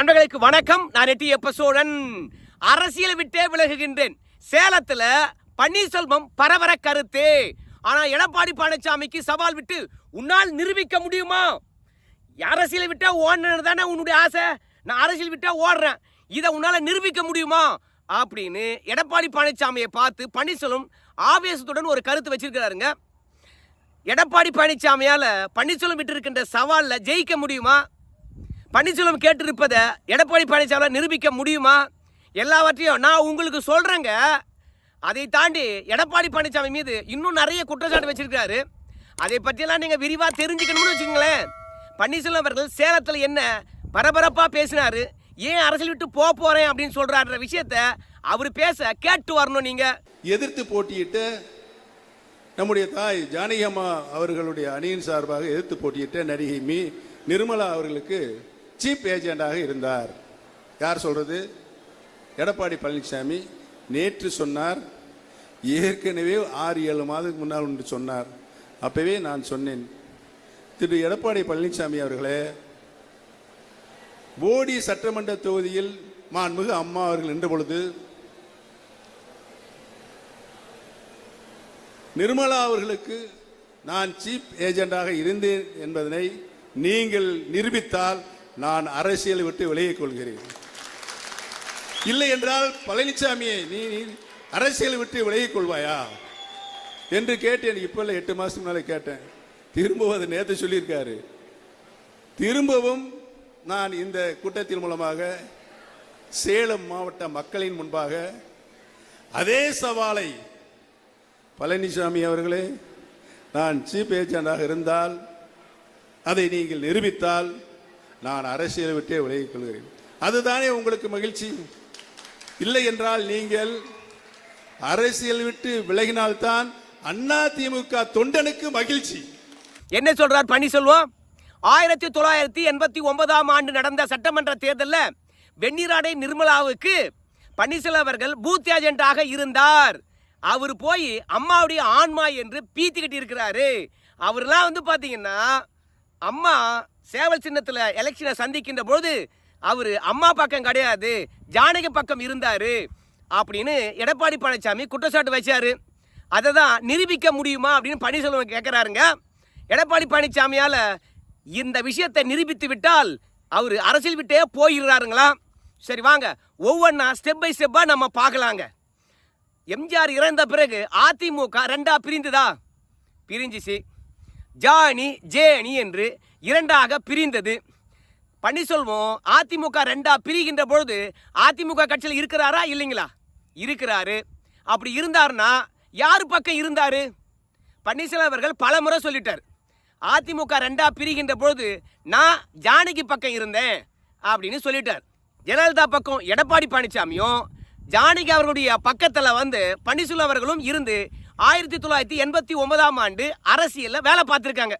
நண்பர்களுக்கு வணக்கம். நான் எட்டி எப்ப சோழன் அரசியல் விட்டே விலகுகின்றேன். சேலத்தில் பன்னீர்செல்வம் பரபர கருத்து. ஆனால் எடப்பாடி பழனிசாமிக்கு சவால் விட்டு உன்னால் நிரூபிக்க முடியுமா? அரசியலை விட்டா ஓடணும் தானே உன்னுடைய ஆசை? நான் அரசியல் விட்டா ஓடுறேன். இதை உன்னால் நிரூபிக்க முடியுமா? அப்படின்னு எடப்பாடி பழனிசாமியை பார்த்து பன்னீர்செல்வம் ஆவேசத்துடன் ஒரு கருத்து வச்சிருக்கிறாருங்க. எடப்பாடி பழனிசாமியால் பன்னீர்செல்வம் விட்டு இருக்கின்ற சவாலில் ஜெயிக்க முடியுமா? பன்னீர்செல்வம் கேட்டிருப்பதை எடப்பாடி பழனிசாமியால் நிரூபிக்க முடியுமா? எல்லாவற்றையும் நான் உங்களுக்கு சொல்கிறேங்க அதை தாண்டி எடப்பாடி பழனிசாமி மீது இன்னும் நிறைய குற்றச்சாட்டு வச்சிருக்காரு அதை பற்றியெல்லாம் நீங்கள் விரிவாக தெரிஞ்சுக்கணும்னு வச்சுக்கோங்களேன். பன்னீர்செல்வம் அவர்கள் சேலத்தில் என்ன பரபரப்பாக பேசினார். ஏன் அரசியல் விட்டு போக போகிறேன் அப்படின்னு சொல்கிறாருன்ற விஷயத்த அவர் பேச கேட்டு வரணும் நீங்கள் எதிர்த்து போட்டியிட்டு நம்முடைய தாய் ஜானகி அம்மா அவர்களுடைய அணியின் சார்பாக எதிர்த்து போட்டியிட்ட நடிகை மீ. நிர்மலா அவர்களுக்கு சீப் ஏஜெண்டாக இருந்தார். யார் சொல்றது? எடப்பாடி பழனிசாமி நேற்று சொன்னார். ஏற்கனவே ஆறு ஏழு மாதத்துக்கு முன்னால் ஒன்று சொன்னார். அப்பவே நான் சொன்னேன். திரு. எடப்பாடி பழனிசாமி அவர்களே போடி சட்டமன்ற தொகுதியில் மாண்புமிகு அம்மா அவர்கள் நின்ற பொழுது நிர்மலா அவர்களுக்கு நான் சீப் ஏஜெண்டாக இருந்தேன் என்பதனை நீங்கள் நிரூபித்தால் நான் அரசியலை விட்டு விலகிக் கொள்கிறேன். இல்லை என்றால் பழனிசாமியை நீ அரசியலை விட்டு விலகிக் கொள்வாயா? என்று கேட்டேன். இப்போ இல்லை எட்டு மாசத்துக்கு முன்னால் கேட்டேன். திரும்பவும் அதை நேற்று சொல்லியிருக்காரு. திரும்பவும் நான் இந்த கூட்டத்தின் மூலமாக சேலம் மாவட்ட மக்களின் முன்பாக அதே சவாலை பழனிசாமி அவர்களே நான் சீஃப் ஏஜெண்டாக இருந்தால் அதை நீங்கள் நிரூபித்தால் நான் அரசியலை விட்டே விலகிக் கொள்கிறேன். அதுதானே உங்களுக்கு மகிழ்ச்சி? இல்லை என்றால் நீங்கள் அரசியல் விட்டு விலகினால்தான் அண்ணா திமுக தொண்டனுக்கு மகிழ்ச்சி. என்ன சொல்றார் பன்னீர்செல்வம்? ஆயிரத்தி தொள்ளாயிரத்தி எண்பத்தி ஒன்பதாம் ஆண்டு நடந்த சட்டமன்ற தேர்தலில் வெண்ணிராடை நிர்மலாவுக்கு பன்னீர்செல்வம் அவர்கள் பூத் ஏஜென்ட்டாக இருந்தார். அவர் போய் அம்மாவுடைய ஆன்மா என்று பீத்திக்கிட்டு இருக்கிறாரு. அவர்லாம் வந்து பார்த்தீங்கன்னா அம்மா சேவல் சின்னத்தில் எலெக்ஷனை சந்திக்கின்ற பொழுது அவர் அம்மா பக்கம் கிடையாது ஜானகி பக்கம் இருந்தார் அப்படின்னு எடப்பாடி பழனிசாமி குற்றச்சாட்டு வச்சார். அதை தான் நிரூபிக்க முடியுமா அப்படின்னு பன்னீர்செல்வம் கேட்குறாருங்க எடப்பாடி பழனிசாமியால் இந்த விஷயத்தை நிரூபித்து விட்டால் அவர் அரசியல் விட்டே போயிடுறாருங்களா? சரி வாங்க ஒவ்வொன்றா ஸ்டெப் பை ஸ்டெப்பாக நம்ம பார்க்கலாங்க. எம்ஜிஆர் இறந்த பிறகு அதிமுக ரெண்டாக பிரிந்துதா பிரிஞ்சிச்சு. ஜானி ஜேனி என்று இரண்டாக பிரிந்தது. பன்னீர்செல்வம் அதிமுக ரெண்டா பிரிகின்ற பொழுது அதிமுக கட்சியில் இருக்கிறாரா இல்லைங்களா? இருக்கிறாரு. அப்படி இருந்தாருன்னா யார் பக்கம் இருந்தாரு? பன்னீர்செல்வம் அவர்கள் பல முறை சொல்லிட்டார். அதிமுக ரெண்டா பிரிகின்ற பொழுது நான் ஜானகி பக்கம் இருந்தேன் அப்படின்னு சொல்லிட்டார். ஜெயலலிதா பக்கம் எடப்பாடி பழனிசாமியும் ஜானகி அவர்களுடைய பக்கத்தில் வந்து பன்னீர்செல்வம் அவர்களும் இருந்து ஆயிரத்தி தொள்ளாயிரத்தி எண்பத்தி ஒன்பதாம் ஆண்டு அரசியலில் வேலை பார்த்துருக்காங்க.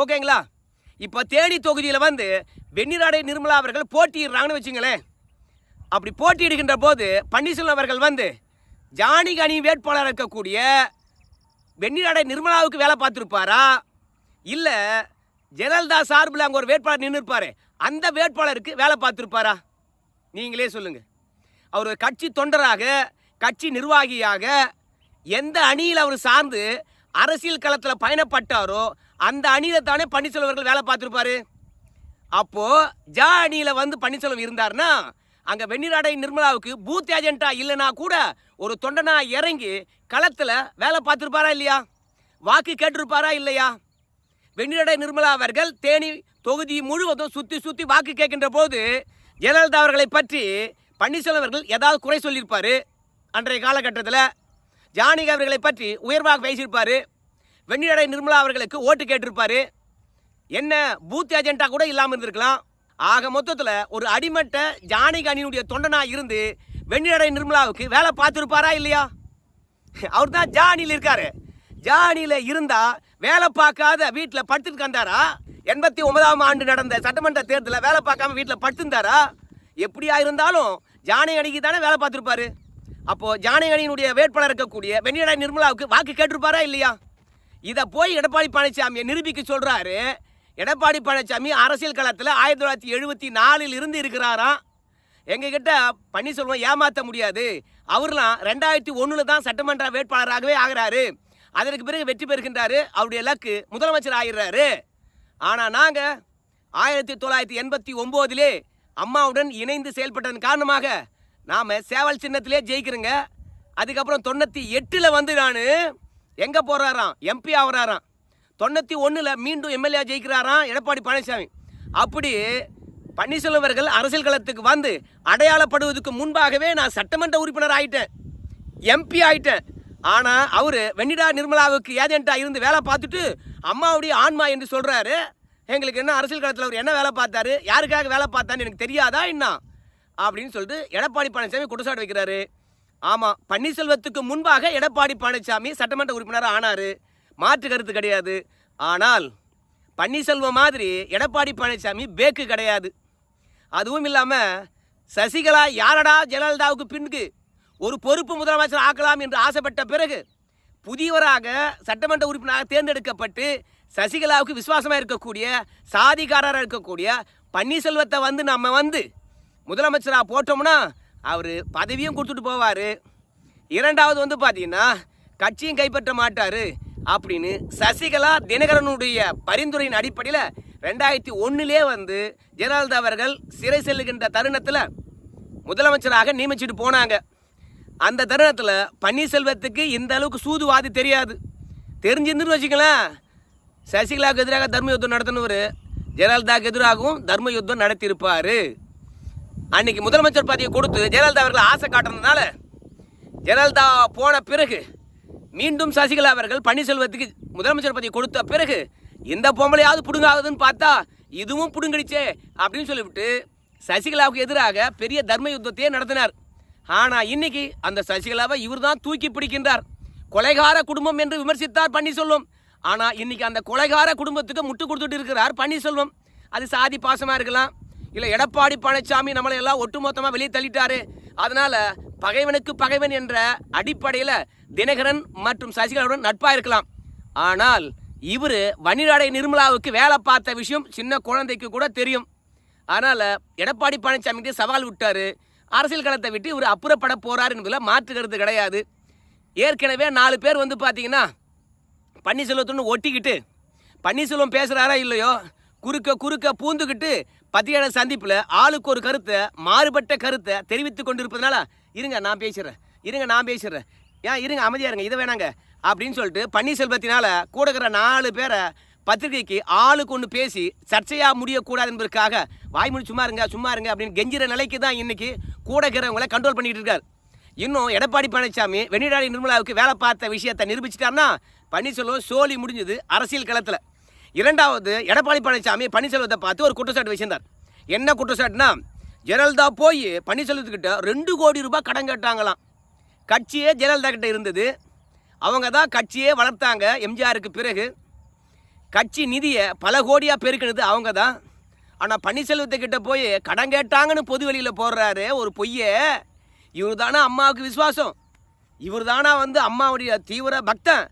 ஓகேங்களா? இப்போ தேனி தொகுதியில் வந்து வெண்ணிராடை நிர்மலா அவர்கள் போட்டியிடுறாங்கன்னு வச்சுங்களேன். அப்படி போட்டியிடுகின்ற போது பன்னீர்செல்வம் அவர்கள் வந்து ஜானகி அணி வேட்பாளர் இருக்கக்கூடிய வெண்ணிராடை நிர்மலாவுக்கு வேலை பார்த்துருப்பாரா? இல்லை ஜெயலலிதா சார்பில் அங்கே ஒரு வேட்பாளர் நின்றுருப்பாரு அந்த வேட்பாளருக்கு வேலை பார்த்துருப்பாரா? நீங்களே சொல்லுங்கள் அவர் கட்சி தொண்டராக கட்சி நிர்வாகியாக எந்த அணியில் அவர் சார்ந்து அரசியல் களத்தில் பயணப்பட்டாரோ அந்த அணியில தானே பன்னீர்செல்வர்கள் வேலை பார்த்துருப்பாரு? அப்போ ஜா அணியில் வந்து பன்னீர்செல்வம் இருந்தாருன்னா அங்க வெண்ணிராடை நிர்மலாவுக்கு பூத் ஏஜென்ட்டா இல்லைனா கூட ஒரு தொண்டனா இறங்கி களத்துல வேலை பார்த்துருப்பாரா இல்லையா? வாக்கு கேட்டிருப்பாரா இல்லையா? வெண்ணிராடை நிர்மலா அவர்கள் தேனி தொகுதி முழுவதும் சுத்தி சுத்தி வாக்கு கேட்கின்ற போது ஜெயலலிதா அவர்களை பற்றி பன்னீர்செல்வம் அவர்கள் ஏதாவது குறை சொல்லியிருப்பாரு? அன்றைய காலகட்டத்தில் ஜானகி அவர்களை பற்றி உயர்வாக பேசியிருப்பார். வெண்ணிராடை நிர்மலா அவர்களுக்கு ஓட்டு கேட்டிருப்பார். என்ன பூத் ஏஜென்ட்டாக கூட இல்லாமல் இருந்திருக்கலாம். ஆக மொத்தத்தில் ஒரு அடிமட்ட ஜானகி அணியினுடைய தொண்டனாக இருந்து வெண்ணிராடை நிர்மலாவுக்கு வேலை பார்த்துருப்பாரா இல்லையா? அவர் தான் ஜானியில் இருக்கார். ஜானியில் இருந்தால் வேலை பார்க்காத வீட்டில் படுத்துட்டு வந்தாரா எண்பத்தி ஒன்பதாம் ஆண்டு நடந்த சட்டமன்ற தேர்தலில் வேலை பார்க்காம வீட்டில் படுத்திருந்தாரா? எப்படியா இருந்தாலும் ஜானகி அணிக்கு தானே வேலை பார்த்துருப்பாரு. அப்போ ஜானகனியினுடைய வேட்பாளர் இருக்கக்கூடிய வெண்ணிராடை நிர்மலாவுக்கு வாக்கு கேட்டிருப்பாரா இல்லையா? இதை போய் எடப்பாடி பழனிசாமியை நிரூபிக்க சொல்கிறாரு எடப்பாடி பழனிசாமி அரசியல் களத்தில் ஆயிரத்தி தொள்ளாயிரத்தி எழுபத்தி நாலில் இருந்து இருக்கிறாராம் எங்ககிட்ட பன்னீர்செல்வம் ஏமாற்ற முடியாது. அவர்லாம் ரெண்டாயிரத்தி ஒன்றில் தான் சட்டமன்ற வேட்பாளராகவே ஆகிறாரு. அதற்கு பிறகு வெற்றி பெறுகின்றாரு. அவருடைய இலக்கு முதலமைச்சர் ஆகிறாரு ஆனால் நாங்கள் ஆயிரத்தி தொள்ளாயிரத்தி எண்பத்தி ஒம்போதிலே அம்மாவுடன் இணைந்து செயல்பட்டதன் காரணமாக நாம் சேவல் சின்னத்திலே ஜெயிக்கிறேங்க. அதுக்கப்புறம் தொண்ணூற்றி எட்டில் வந்து நான் எங்கே போகிறாராம் எம்பி ஆகுறாராம். தொண்ணூற்றி ஒன்றில் மீண்டும் எம்எல்ஏ ஜெயிக்கிறாராம் எடப்பாடி பழனிசாமி. அப்படி பன்னீர்செல்வம் அவர்கள் அரசியல் களத்துக்கு வந்து அடையாளப்படுவதற்கு முன்பாகவே நான் சட்டமன்ற உறுப்பினர் ஆகிட்டேன் எம்பி ஆயிட்டேன். ஆனால் அவர் வெண்ணிடா நிர்மலாவுக்கு ஏஜென்ட்டாக இருந்து வேலை பார்த்துட்டு அம்மாவுடைய ஆன்மா என்று சொல்கிறாரு எங்களுக்கு என்ன அரசியல் களத்தில் அவர் என்ன வேலை பார்த்தாரு? யாருக்காக வேலை பார்த்தான்னு எனக்கு தெரியாதா என்ன? அப்படின்னு சொல்லிட்டு எடப்பாடி பழனிசாமி குற்றச்சாட்டு வைக்கிறாரு. ஆமாம் பன்னீர்செல்வத்துக்கு முன்பாக எடப்பாடி பழனிசாமி சட்டமன்ற உறுப்பினராக ஆனார். மாற்று கருத்து கிடையாது. ஆனால் பன்னீர்செல்வம் மாதிரி எடப்பாடி பழனிசாமி பேக்கு கிடையாது. அதுவும் இல்லாமல் சசிகலா யாரடா ஜெயலலிதாவுக்கு பின்னுக்கு ஒரு பொறுப்பு முதலமைச்சர் ஆக்கலாம் என்று ஆசைப்பட்ட பிறகு புதியவராக சட்டமன்ற உறுப்பினராக தேர்ந்தெடுக்கப்பட்டு சசிகலாவுக்கு விசுவாசமாக இருக்கக்கூடிய சாதிகாரராக இருக்கக்கூடிய பன்னீர்செல்வத்தை வந்து நம்ம வந்து முதலமைச்சராக போட்டோம்னா அவர் பதவியும் கொடுத்துட்டு போவார். இரண்டாவது வந்து பார்த்தீங்கன்னா கட்சியும் கைப்பற்ற மாட்டார் அப்படின்னு சசிகலா தினகரனுடைய பரிந்துரையின் அடிப்படையில் ரெண்டாயிரத்தி ஒன்றுலே வந்து ஜெயலலிதா அவர்கள் சிறை செல்லுகின்ற தருணத்தில் முதலமைச்சராக நியமிச்சுட்டு போனாங்க. அந்த தருணத்தில் பன்னீர்செல்வத்துக்கு இந்த அளவுக்கு சூதுவாதி தெரியாது. தெரிஞ்சிருந்துன்னு வச்சுக்கலாம் சசிகலாவுக்கு எதிராக தர்ம யுத்தம் நடத்தினவர் ஜெயலலிதாவுக்கு எதிராகவும் தர்ம யுத்தம் நடத்தியிருப்பார். அன்னைக்கு முதலமைச்சர் பதவியை கொடுத்து ஜெயலலிதா அவர்கள் ஆசை காட்டுறதுனால ஜெயலலிதா போன பிறகு மீண்டும் சசிகலா அவர்கள் பன்னீர்செல்வத்துக்கு முதலமைச்சர் பதவி கொடுத்த பிறகு இந்த பொம்பளையாவது பிடுங்காகுதுன்னு பார்த்தா இதுவும் பிடுங்கிடுச்சே அப்படின்னு சொல்லிவிட்டு சசிகலாவுக்கு எதிராக பெரிய தர்ம யுத்தத்தையே நடத்தினார். ஆனால் இன்னைக்கு அந்த சசிகலாவை இவர் தான் தூக்கி பிடிக்கின்றார். கொலைகார குடும்பம் என்று விமர்சித்தார் பன்னீர்செல்வம். ஆனால் இன்னைக்கு அந்த கொலைகார குடும்பத்துக்கு முட்டு கொடுத்துட்டு இருக்கிறார் பன்னீர்செல்வம். அது சாதி பாசமாக இருக்கலாம். இல்லை எடப்பாடி பழனிசாமி நம்மளை எல்லாம் ஒட்டுமொத்தமாக வெளியே தள்ளிட்டாரு. அதனால பகைவனுக்கு பகைவன் என்ற அடிப்படையில் தினகரன் மற்றும் சசிகலாவுடன் நட்பாக இருக்கலாம். ஆனால் இவர் வன்னிராடை நிர்மலாவுக்கு வேலை பார்த்த விஷயம் சின்ன குழந்தைக்கு கூட தெரியும். அதனால் எடப்பாடி பழனிசாமிக்கு சவால் விட்டார். அரசியல் களத்தை விட்டு இவர் அப்புறப்பட போகிறார் என்பதில் மாற்று கருத்து கிடையாது. ஏற்கனவே நாலு பேர் வந்து பார்த்தீங்கன்னா பன்னீர்செல்வத்துன்னு ஒட்டிக்கிட்டு பன்னீர்செல்வம் பேசுகிறாரா இல்லையோ குறுக்க குறுக்க பூந்துக்கிட்டு பத்திரிகையாளர் சந்திப்பில் ஆளுக்கு ஒரு கருத்தை மாறுபட்ட கருத்தை தெரிவித்து கொண்டிருப்பதனால இருங்க நான் பேசுகிறேன் இருங்க நான் பேசுகிறேன் ஏன் இருங்க அமைதியாக இருங்க இதை வேணாங்க. அப்படின்னு சொல்லிட்டு பன்னீர்செல்வத்தினால் கூட இருக்கிற நாலு பேரை பத்திரிகைக்கு ஆளுக்கு ஒன்று பேசி சர்ச்சையாக முடியக்கூடாது என்பதற்காக வாய்மொழி சும்மா இருங்க சும்மா இருங்க அப்படின்னு கெஞ்சிற நிலைக்கு தான் இன்றைக்கி கூட இருக்கிறவங்களை கண்ட்ரோல் பண்ணிட்டு இருக்கார். இன்னும் எடப்பாடி பழனிசாமி வெண்ணிடாடி நிர்மலாவுக்கு வேலை பார்த்த விஷயத்தை நிரூபிச்சிட்டாருன்னா பன்னீர்செல்வம் சோலி முடிஞ்சது அரசியல் களத்தில். இரண்டாவது எடப்பாடி பழனிசாமி பன்னீர்செல்வத்தை பார்த்து ஒரு குற்றச்சாட்டு வச்சிருந்தார். என்ன குற்றச்சாட்டுனா ஜெயலலிதா போய் பன்னீர்செல்வத்துக்கிட்ட ரெண்டு கோடி ரூபாய் கடன் கேட்டாங்களாம். கட்சியே ஜெயலலிதா கிட்ட இருந்தது. அவங்க தான் கட்சியே வளர்த்தாங்க எம்ஜிஆருக்கு பிறகு. கட்சி நிதியை பல கோடியாக பெருக்கினது அவங்க தான். ஆனால் பன்னீர்செல்வத்துக்கிட்ட போய் கடன் கேட்டாங்கன்னு பொது வெளியில் போடுறாரு ஒரு பொய்யை. இவர் தானே அம்மாவுக்கு விசுவாசம்? இவர் தானா வந்து அம்மாவுடைய தீவிர பக்தன்?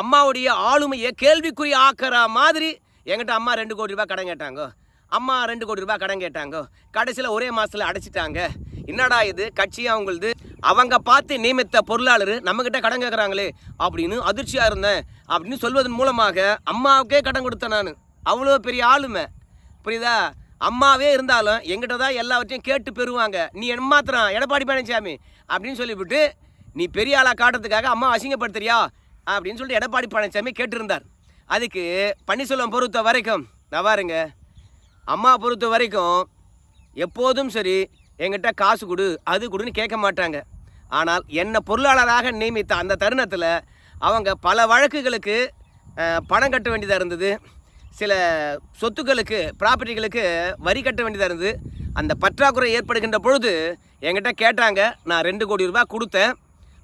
அம்மாவுடைய ஆளுமையை கேள்விக்குறி ஆக்கிற மாதிரி எங்கிட்ட அம்மா ரெண்டு கோடி ரூபாய் கடன் கேட்டாங்க. அம்மா ரெண்டு கோடி ரூபாய் கடன் கேட்டாங்க. கடைசியில் ஒரே மாதத்தில் அடைச்சிட்டாங்க. என்னடா இது? கட்சி அவங்களுது அவங்க பார்த்து நியமித்த பொருளாளர் நம்மக்கிட்ட கடன் கேட்குறாங்களே அப்படின்னு அதிர்ச்சியாக இருந்தேன். அப்படின்னு சொல்வதன் மூலமாக அம்மாவுக்கே கடன் கொடுத்தேன் நான். அவ்வளோ பெரிய ஆளுமை. புரியுதா? அம்மாவே இருந்தாலும் எங்கிட்ட தான் எல்லாவற்றையும் கேட்டு பெறுவாங்க. நீ எம்மாத்திரம் எடப்பாடி பழனிசாமி அப்படின்னு சொல்லிவிட்டு நீ பெரிய ஆளாக காட்டுறதுக்காக அம்மா அசிங்கப்படுத்துறியா? அப்படின்னு சொல்லிட்டு எடப்பாடி பழனிசாமி கேட்டிருந்தார். அதுக்கு பன்னீர்செல்வம் பொறுத்த வரைக்கும் நான் பாருங்க அம்மா பொறுத்த வரைக்கும் எப்போதும் சரி என்கிட்ட காசு கொடு அது கொடுன்னு கேட்க மாட்டாங்க. ஆனால் என்னை பொருளாளராக நியமித்த அந்த தருணத்தில் அவங்க பல வழக்குகளுக்கு பணம் கட்ட வேண்டியதாக இருந்தது. சில சொத்துக்களுக்கு ப்ராப்பர்ட்டிகளுக்கு வரி கட்ட வேண்டியதாக இருந்தது. அந்த பற்றாக்குறை ஏற்படுகின்ற பொழுது என்கிட்ட கேட்டாங்க நான் ரெண்டு கோடி ரூபாய் கொடுத்தேன்.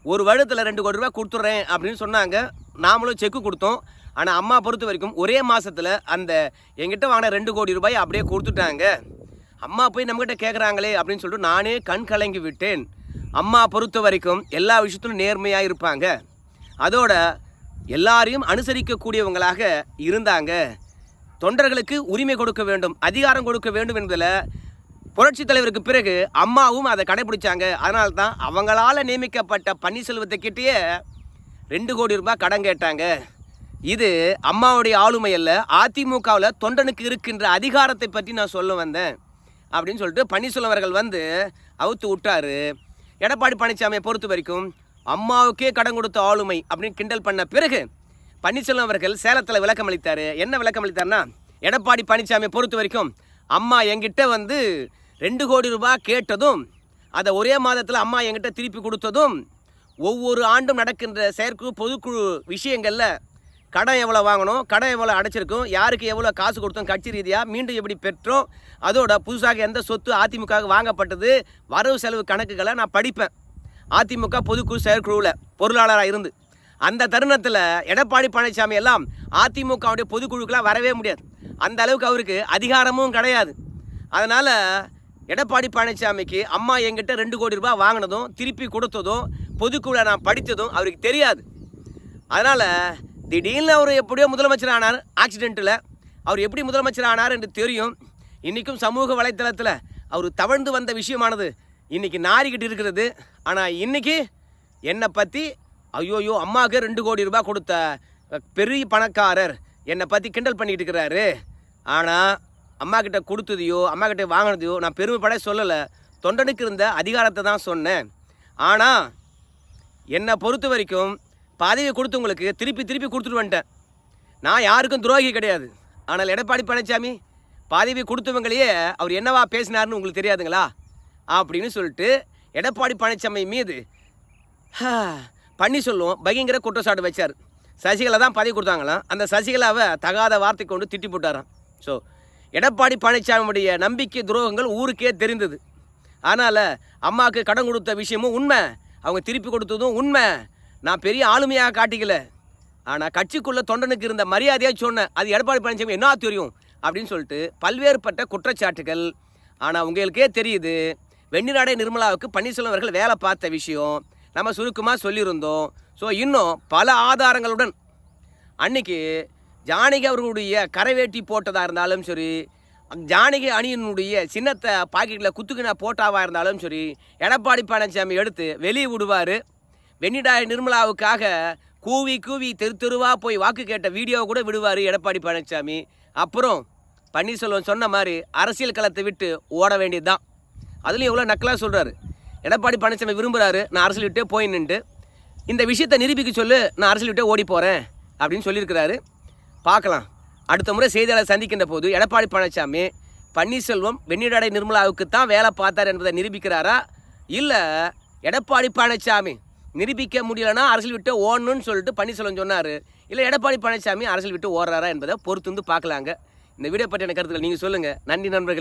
ஒரு வருடத்தில் ரெண்டு கோடி ரூபாய் கொடுத்துட்றேன் அப்படின்னு சொன்னாங்க. நாமளும் செக்கு கொடுத்தோம். ஆனால் அம்மா பொறுத்த வரைக்கும் ஒரே மாதத்தில் அந்த எங்கிட்ட வாங்கின ரெண்டு கோடி ரூபாய் அப்படியே கொடுத்துட்டாங்க. அம்மா போய் நம்மகிட்ட கேட்குறாங்களே அப்படின்னு சொல்லிட்டு நானே கண் கலங்கி விட்டேன். அம்மா பொறுத்த வரைக்கும் எல்லா விஷயத்திலும் நேர்மையாக இருப்பாங்க. அதோட எல்லாரையும் அனுசரிக்கக்கூடியவங்களாக இருந்தாங்க. தொண்டர்களுக்கு உரிமை கொடுக்க வேண்டும் அதிகாரம் கொடுக்க வேண்டும் என்பதில் புரட்சி தலைவருக்கு பிறகு அம்மாவும் அதை கடைபிடிச்சாங்க. அதனால தான் அவங்களால நியமிக்கப்பட்ட பன்னீர்செல்வத்தை கிட்டேயே ரெண்டு கோடி ரூபாய் கடன் கேட்டாங்க. இது அம்மாவுடைய ஆளுமை அல்ல அதிமுகவில் தொண்டனுக்கு இருக்கின்ற அதிகாரத்தை பற்றி நான் சொல்ல வந்தேன் அப்படின்னு சொல்லிட்டு பன்னீர்செல்வம் அவர்கள் வந்து அவுத்து விட்டாரு. எடப்பாடி பழனிசாமியை பொறுத்த வரைக்கும் அம்மாவுக்கே கடன் கொடுத்த ஆளுமை அப்படின்னு கிண்டல் பண்ண பிறகு பன்னீர்செல்வம் அவர்கள் சேலத்தில் விளக்கம் அளித்தார். என்ன விளக்கம் அளித்தார்னா எடப்பாடி பழனிசாமியை பொறுத்த வரைக்கும் அம்மா என்கிட்ட வந்து ரெண்டு கோடி ரூபாய் கேட்டதும் அதை ஒரே மாதத்தில் அம்மா என்கிட்ட திருப்பி கொடுத்ததும் ஒவ்வொரு ஆண்டும் நடக்கின்ற செயற்குழு பொதுக்குழு விஷயங்களில் கடன் எவ்வளோ வாங்கணும் கடன் எவ்வளோ அடைச்சிருக்கும் யாருக்கு எவ்வளோ காசு கொடுத்தோம் கட்சி ரீதியாக மீண்டும் எப்படி பெற்றோம் அதோட புதுசாக எந்த சொத்து அதிமுக வாங்கப்பட்டது வரவு செலவு கணக்குகளை நான் படிப்பேன். அதிமுக பொதுக்குழு செயற்குழுவில் பொருளாளராக இருந்து. அந்த தருணத்தில் எடப்பாடி பழனிசாமி எல்லாம் அதிமுகவுடைய பொதுக்குழுக்கெல்லாம் வரவே முடியாது. அந்த அளவுக்கு அவருக்கு அதிகாரமும் கிடையாது. அதனால் எடப்பாடி பழனிசாமிக்கு அம்மா என்கிட்ட ரெண்டு கோடி ரூபாய் வாங்கினதும் திருப்பி கொடுத்ததும் பொதுக்குழு நான் படித்ததும் அவருக்கு தெரியாது. அதனால் திடீர்னு அவர் எப்படியோ முதலமைச்சர் ஆனார் ஆக்சிடெண்ட்டில் அவர் எப்படி முதலமைச்சர் ஆனார் என்று தெரியும். இன்றைக்கும் சமூக வலைத்தளத்தில் அவர் தவழ்ந்து வந்த விஷயமானது இன்றைக்கி நாரிக்கிட்டு இருக்கிறது. ஆனால் இன்றைக்கி என்னை பற்றி ஐயோயோ அம்மாவுக்கு ரெண்டு கோடி ரூபாய் கொடுத்த பெரிய பணக்காரர் என்னை பற்றி கிண்டல் பண்ணிக்கிட்டு இருக்கிறாரு. ஆனால் அம்மா கிட்ட கொடுத்ததையோ அம்மா கிட்ட வாங்கினதையோ நான் பெருமைப்பட சொல்லலை. தொண்டனுக்கு இருந்த அதிகாரத்தை தான் சொன்னேன். ஆனால் என்னை பொறுத்த வரைக்கும் பதவியை கொடுத்தவங்களுக்கு திருப்பி திருப்பி கொடுத்துட்டு வந்துட்டேன். நான் யாருக்கும் துரோகி கிடையாது. ஆனால் எடப்பாடி பழனிசாமி பதவி கொடுத்தவங்களையே அவர் என்னவா பேசினாருன்னு உங்களுக்கு தெரியாதுங்களா? அப்படின்னு சொல்லிட்டு எடப்பாடி பழனிசாமி மீது பண்ணி சொல்லுவோம் பகிங்கிற குற்றச்சாட்டு வச்சார். சசிகலா தான் பதவி கொடுத்தாங்களாம். அந்த சசிகலாவை தகாத வார்த்தை கொண்டு திட்டி போட்டாராம். ஸோ எடப்பாடி பழனிசாமியுடைய நம்பிக்கை துரோகங்கள் ஊருக்கே தெரிந்தது. அதனால் அம்மாவுக்கு கடன் கொடுத்த விஷயமும் உண்மை. அவங்க திருப்பி கொடுத்ததும் உண்மை. நான் பெரிய ஆளுமையாக காட்டிக்கல. ஆனால் கட்சிக்குள்ளே தொண்டனுக்கு இருந்த மரியாதையாக சொன்னேன் அது எடப்பாடி பழனிசாமி என்ன தெரியும்? அப்படின்னு சொல்லிட்டு பல்வேறுபட்ட குற்றச்சாட்டுகள். ஆனால் உங்களுக்கே தெரியுது வெண்ணிராடை நிர்மலாவுக்கு பன்னீர்செல்வம் அவர்கள் வேலை பார்த்த விஷயம். நம்ம சுருக்கமாக சொல்லியிருந்தோம். ஸோ இன்னும் பல ஆதாரங்களுடன் அன்னைக்கு ஜானகி அவர்களுடைய கரைவேட்டி போட்டதாக இருந்தாலும் சரி ஜானகி அணியினுடைய சின்னத்தை பாக்கெட்டில் குத்துக்கின போட்டாவாக இருந்தாலும் சரி எடப்பாடி பழனிசாமி எடுத்து வெளியே விடுவார். வெண்ணிடாய் நிர்மலாவுக்காக கூவி கூவி தெரு தெருவாக போய் வாக்கு கேட்ட வீடியோ கூட விடுவார் எடப்பாடி பழனிசாமி. அப்புறம் பன்னீர்செல்வம் சொன்ன மாதிரி அரசியல் களத்தை விட்டு ஓட வேண்டியது தான் அதுலேயும் எவ்வளோ நக்கலாக சொல்கிறாரு எடப்பாடி பழனிசாமி விரும்புகிறாரு நான் அரசியல் விட்டே போய் நின்று இந்த விஷயத்தை நிரூபிக்க சொல்லு நான் அரசியல் விட்டே ஓடி போகிறேன் அப்படின்னு சொல்லியிருக்கிறாரு. பார்க்கலாம். அடுத்த முறை செய்தியாளர் சந்திக்கின்ற போது எடப்பாடி பழனிசாமி பன்னீர்செல்வம் வெண்ணிடாடை நிர்மலாவுக்கு தான் வேலை பார்த்தார் என்பதை நிரூபிக்கிறாரா? இல்லை எடப்பாடி பழனிசாமி நிரூபிக்க முடியலன்னா அரசியல் விட்டு ஓடணும்னு சொல்லிட்டு பன்னீர்செல்வம் சொன்னார். இல்லை எடப்பாடி பழனிசாமி அரசியல் விட்டு ஓடுறாரா என்பதை பொறுத்து வந்து பார்க்கலாங்க. இந்த வீடியோ பற்றின கருத்துக்கள் நீங்கள் சொல்லுங்கள் நன்றி நண்பர்கள்.